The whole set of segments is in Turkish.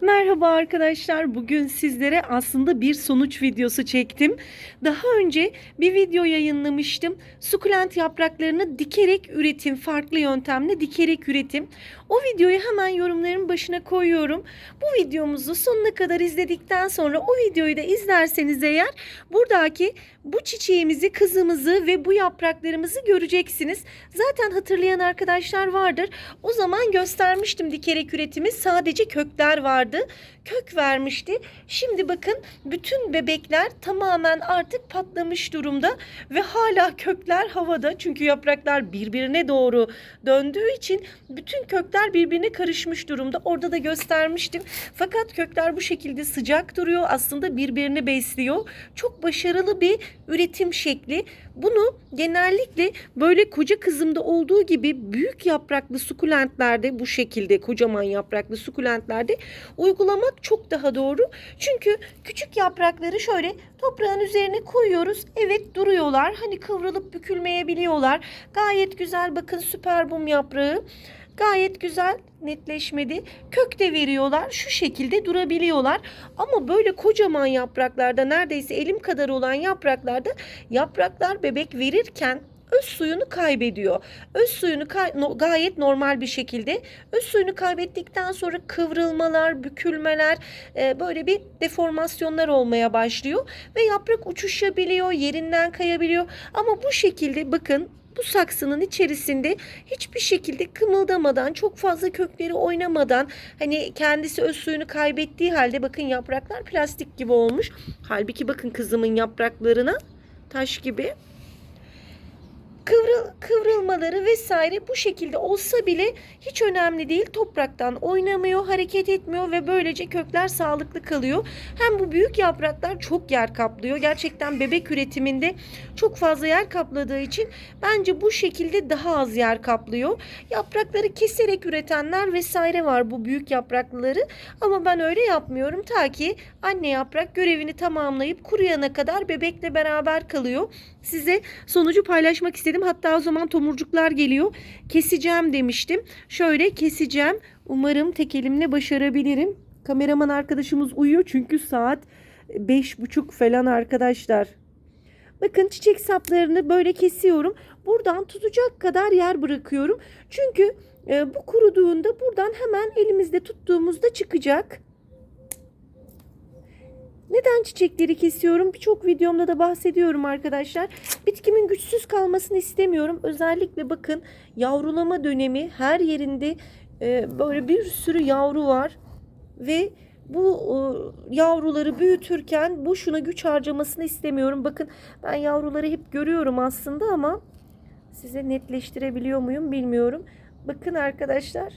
Merhaba arkadaşlar. Bugün sizlere aslında bir sonuç videosu çektim. Daha önce bir video yayınlamıştım. Sukulent yapraklarını dikerek üretim, farklı yöntemle dikerek üretim. O videoyu hemen yorumların başına koyuyorum. Bu videomuzu sonuna kadar izledikten sonra o videoyu da izlerseniz eğer buradaki bu çiçeğimizi, kızımızı ve bu yapraklarımızı göreceksiniz. Zaten hatırlayan arkadaşlar vardır. O zaman göstermiştim dikerek üretimi. Sadece kökler vardı. Kök vermişti. Şimdi bakın bütün bebekler tamamen artık patlamış durumda ve hala kökler havada. Çünkü yapraklar birbirine doğru döndüğü için bütün kökler birbirine karışmış durumda. Orada da göstermiştim. Fakat kökler bu şekilde sıcak duruyor. Aslında birbirini besliyor. Çok başarılı bir üretim şekli. Bunu genellikle böyle koca kızımda olduğu gibi büyük yapraklı sukulentlerde bu şekilde kocaman yapraklı sukulentlerde uygulamak çok daha doğru. Çünkü küçük yaprakları şöyle toprağın üzerine koyuyoruz. Evet duruyorlar. Hani kıvrılıp bükülmeyebiliyorlar. Gayet güzel bakın süper bum yaprağı. Gayet güzel netleşmedi. Kök de veriyorlar. Şu şekilde durabiliyorlar. Ama böyle kocaman yapraklarda neredeyse elim kadar olan yapraklarda yapraklar bebek verirken öz suyunu kaybediyor. Öz suyunu kay- no- gayet normal bir şekilde öz suyunu kaybettikten sonra kıvrılmalar, bükülmeler, e, böyle bir deformasyonlar olmaya başlıyor ve yaprak uçuşabiliyor, yerinden kayabiliyor. Ama bu şekilde bakın bu saksının içerisinde hiçbir şekilde kımıldamadan, çok fazla kökleri oynamadan, hani kendisi öz suyunu kaybettiği halde bakın yapraklar plastik gibi olmuş. Halbuki bakın kızımın yapraklarına taş gibi kıvrıl, kıvrılmaları vesaire bu şekilde olsa bile hiç önemli değil. Topraktan oynamıyor, hareket etmiyor ve böylece kökler sağlıklı kalıyor. Hem bu büyük yapraklar çok yer kaplıyor. Gerçekten bebek üretiminde çok fazla yer kapladığı için bence bu şekilde daha az yer kaplıyor. Yaprakları keserek üretenler vesaire var bu büyük yapraklıları ama ben öyle yapmıyorum. Ta ki anne yaprak görevini tamamlayıp kuruyana kadar bebekle beraber kalıyor. Size sonucu paylaşmak istedim. Hatta o zaman tomurcuklar geliyor. Keseceğim demiştim. Şöyle keseceğim. Umarım tek elimle başarabilirim. Kameraman arkadaşımız uyuyor çünkü saat beş buçuk falan arkadaşlar. Bakın çiçek saplarını böyle kesiyorum. Buradan tutacak kadar yer bırakıyorum. Çünkü e, bu kuruduğunda buradan hemen elimizde tuttuğumuzda çıkacak. Neden çiçekleri kesiyorum? Birçok videomda da bahsediyorum arkadaşlar. Bitkimin güçsüz kalmasını istemiyorum. Özellikle bakın yavrulama dönemi her yerinde e, böyle bir sürü yavru var ve bu e, yavruları büyütürken boşuna güç harcamasını istemiyorum. Bakın ben yavruları hep görüyorum aslında ama size netleştirebiliyor muyum bilmiyorum. Bakın arkadaşlar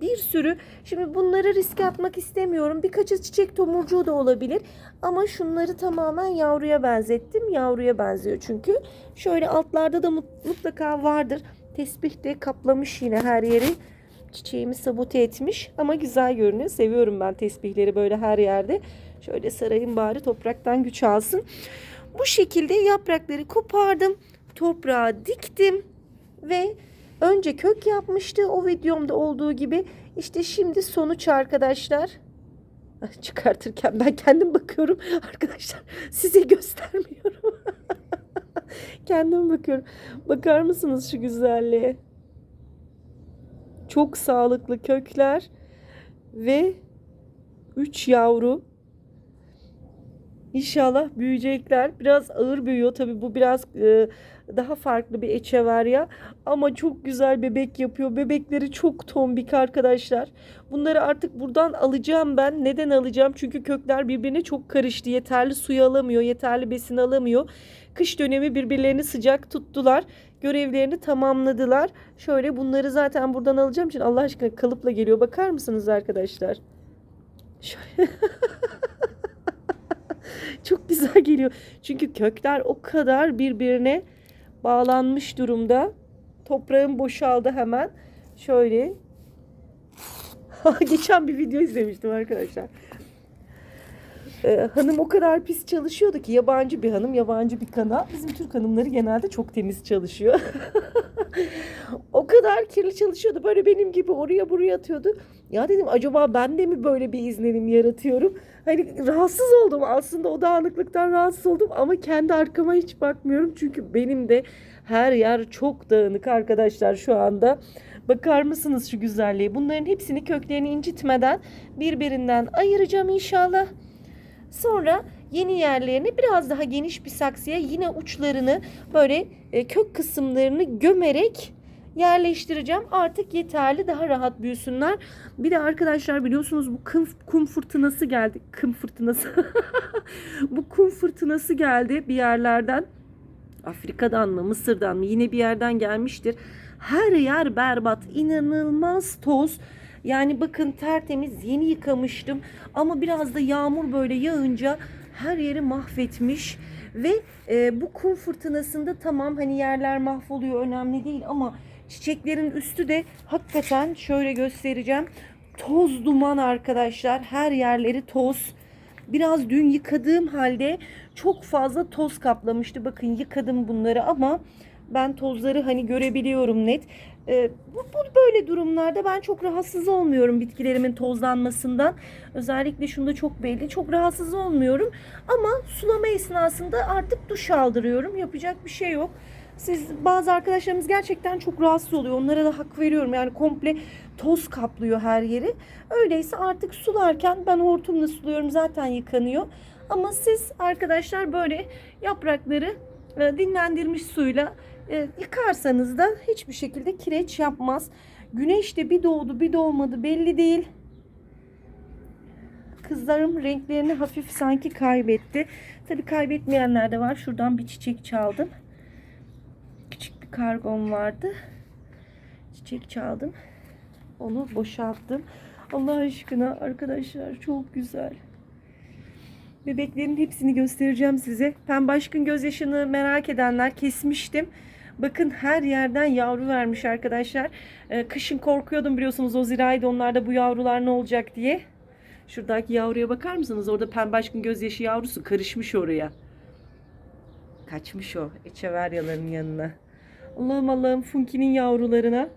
bir sürü. Şimdi bunları riske atmak istemiyorum. Birkaçı çiçek tomurcuğu da olabilir. Ama şunları tamamen yavruya benzettim. Yavruya benziyor çünkü. Şöyle altlarda da mut- mutlaka vardır. Tesbih de kaplamış yine her yeri. Çiçeğimi sabote etmiş ama güzel görünüyor. Seviyorum ben tesbihleri böyle her yerde. Şöyle sarayım bari topraktan güç alsın. Bu şekilde yaprakları kopardım. Toprağa diktim ve önce kök yapmıştı o videomda olduğu gibi. İşte şimdi sonuç arkadaşlar. Ah, Çıkartırken ben kendim bakıyorum arkadaşlar size göstermiyorum. kendim bakıyorum. Bakar mısınız şu güzelliğe? Çok sağlıklı kökler ve 3 yavru. İnşallah büyüyecekler. Biraz ağır büyüyor. Tabii bu biraz e, daha farklı bir echeverya. Ama çok güzel bebek yapıyor. Bebekleri çok tombik arkadaşlar. Bunları artık buradan alacağım ben. Neden alacağım? Çünkü kökler birbirine çok karıştı. Yeterli suyu alamıyor. Yeterli besin alamıyor. Kış dönemi birbirlerini sıcak tuttular. Görevlerini tamamladılar. Şöyle bunları zaten buradan alacağım için Allah aşkına kalıpla geliyor. Bakar mısınız arkadaşlar? Şöyle. Çok güzel geliyor. Çünkü kökler o kadar birbirine bağlanmış durumda. Toprağım boşaldı hemen. Şöyle. Geçen bir video izlemiştim arkadaşlar. Ee, hanım o kadar pis çalışıyordu ki yabancı bir hanım, yabancı bir kanal. Bizim Türk hanımları genelde çok temiz çalışıyor. o kadar kirli çalışıyordu. Böyle benim gibi oraya buraya atıyordu. Ya dedim acaba ben de mi böyle bir izlenim yaratıyorum? Hani rahatsız oldum aslında o dağınıklıktan rahatsız oldum ama kendi arkama hiç bakmıyorum. Çünkü benim de her yer çok dağınık arkadaşlar şu anda. Bakar mısınız şu güzelliğe? Bunların hepsini köklerini incitmeden birbirinden ayıracağım inşallah. Sonra yeni yerlerine biraz daha geniş bir saksıya yine uçlarını böyle e, kök kısımlarını gömerek yerleştireceğim. Artık yeterli daha rahat büyüsünler. Bir de arkadaşlar biliyorsunuz bu kum, kum fırtınası geldi. Kum fırtınası. bu kum fırtınası geldi bir yerlerden. Afrika'dan mı Mısır'dan mı yine bir yerden gelmiştir. Her yer berbat inanılmaz toz. Yani bakın tertemiz yeni yıkamıştım ama biraz da yağmur böyle yağınca her yeri mahvetmiş. Ve e, bu kum fırtınasında tamam hani yerler mahvoluyor önemli değil ama çiçeklerin üstü de hakikaten şöyle göstereceğim. Toz duman arkadaşlar her yerleri toz. Biraz dün yıkadığım halde çok fazla toz kaplamıştı. Bakın yıkadım bunları ama ben tozları hani görebiliyorum net. Ee, bu, bu böyle durumlarda ben çok rahatsız olmuyorum bitkilerimin tozlanmasından. Özellikle şunda çok belli. Çok rahatsız olmuyorum. Ama sulama esnasında artık duş aldırıyorum. Yapacak bir şey yok. Siz bazı arkadaşlarımız gerçekten çok rahatsız oluyor. Onlara da hak veriyorum. Yani komple toz kaplıyor her yeri. Öyleyse artık sularken ben hortumla suluyorum. Zaten yıkanıyor. Ama siz arkadaşlar böyle yaprakları e, dinlendirmiş suyla e, yıkarsanız da hiçbir şekilde kireç yapmaz. Güneş de bir doğdu bir doğmadı belli değil. Kızlarım renklerini hafif sanki kaybetti. Tabii kaybetmeyenler de var. Şuradan bir çiçek çaldım. Kargom vardı. Çiçek çaldım. Onu boşalttım. Allah aşkına arkadaşlar çok güzel. Bebeklerin hepsini göstereceğim size. Pembe aşkın gözyaşını merak edenler kesmiştim. Bakın her yerden yavru vermiş arkadaşlar. Ee, kışın korkuyordum biliyorsunuz o ziraydı onlarda bu yavrular ne olacak diye. Şuradaki yavruya bakar mısınız? Orada pembe aşkın gözyaşı yavrusu karışmış oraya. Kaçmış o echeveryaların yanına. Allah'ım Allah'ım Funki'nin yavrularına.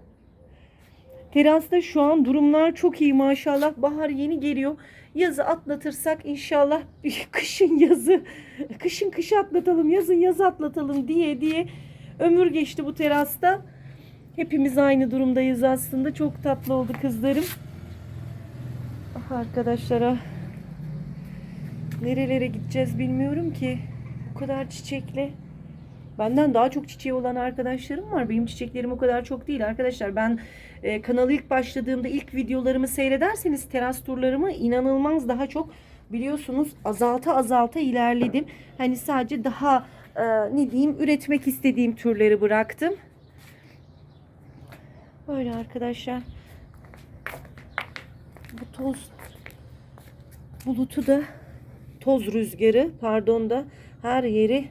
Terasta şu an durumlar çok iyi maşallah. Bahar yeni geliyor. Yazı atlatırsak inşallah kışın yazı, kışın kışı atlatalım, yazın yazı atlatalım diye diye ömür geçti bu terasta. Hepimiz aynı durumdayız aslında. Çok tatlı oldu kızlarım. Ah arkadaşlara. Nerelere gideceğiz bilmiyorum ki. Bu kadar çiçekle. Benden daha çok çiçeği olan arkadaşlarım var. Benim çiçeklerim o kadar çok değil arkadaşlar. Ben e, kanalı ilk başladığımda ilk videolarımı seyrederseniz teras turlarımı inanılmaz daha çok biliyorsunuz azalta azalta ilerledim. Hani sadece daha e, ne diyeyim üretmek istediğim türleri bıraktım. Böyle arkadaşlar. Bu toz bulutu da toz rüzgarı pardon da her yeri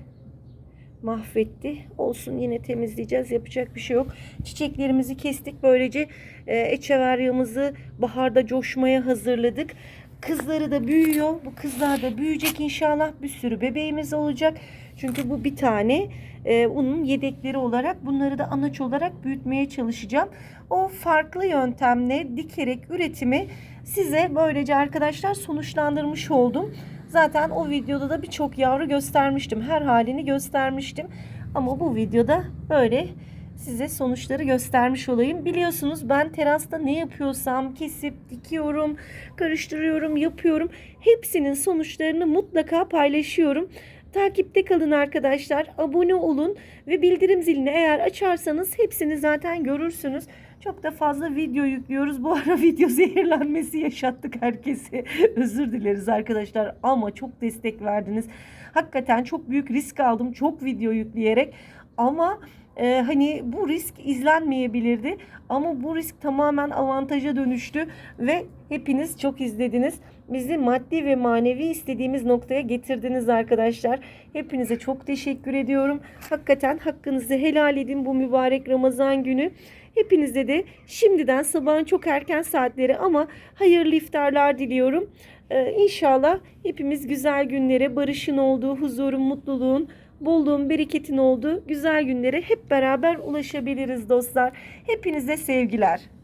mahvetti. Olsun yine temizleyeceğiz. Yapacak bir şey yok. Çiçeklerimizi kestik. Böylece e, echeveryamızı baharda coşmaya hazırladık. Kızları da büyüyor. Bu kızlar da büyüyecek inşallah. Bir sürü bebeğimiz olacak. Çünkü bu bir tane e, onun yedekleri olarak bunları da anaç olarak büyütmeye çalışacağım. O farklı yöntemle dikerek üretimi size böylece arkadaşlar sonuçlandırmış oldum. Zaten o videoda da birçok yavru göstermiştim. Her halini göstermiştim. Ama bu videoda böyle size sonuçları göstermiş olayım. Biliyorsunuz ben terasta ne yapıyorsam kesip dikiyorum, karıştırıyorum, yapıyorum. Hepsinin sonuçlarını mutlaka paylaşıyorum. Takipte kalın arkadaşlar. Abone olun ve bildirim zilini eğer açarsanız hepsini zaten görürsünüz. Çok da fazla video yüklüyoruz. Bu ara video zehirlenmesi yaşattık herkese. Özür dileriz arkadaşlar ama çok destek verdiniz. Hakikaten çok büyük risk aldım. Çok video yükleyerek ama e, hani bu risk izlenmeyebilirdi ama bu risk tamamen avantaja dönüştü ve hepiniz çok izlediniz. Bizi maddi ve manevi istediğimiz noktaya getirdiniz arkadaşlar. Hepinize çok teşekkür ediyorum. Hakikaten hakkınızı helal edin bu mübarek Ramazan günü. Hepinize de şimdiden sabahın çok erken saatleri ama hayırlı iftarlar diliyorum. Ee, inşallah hepimiz güzel günlere, barışın olduğu, huzurun, mutluluğun, bolluğun, bereketin olduğu güzel günlere hep beraber ulaşabiliriz dostlar. Hepinize sevgiler.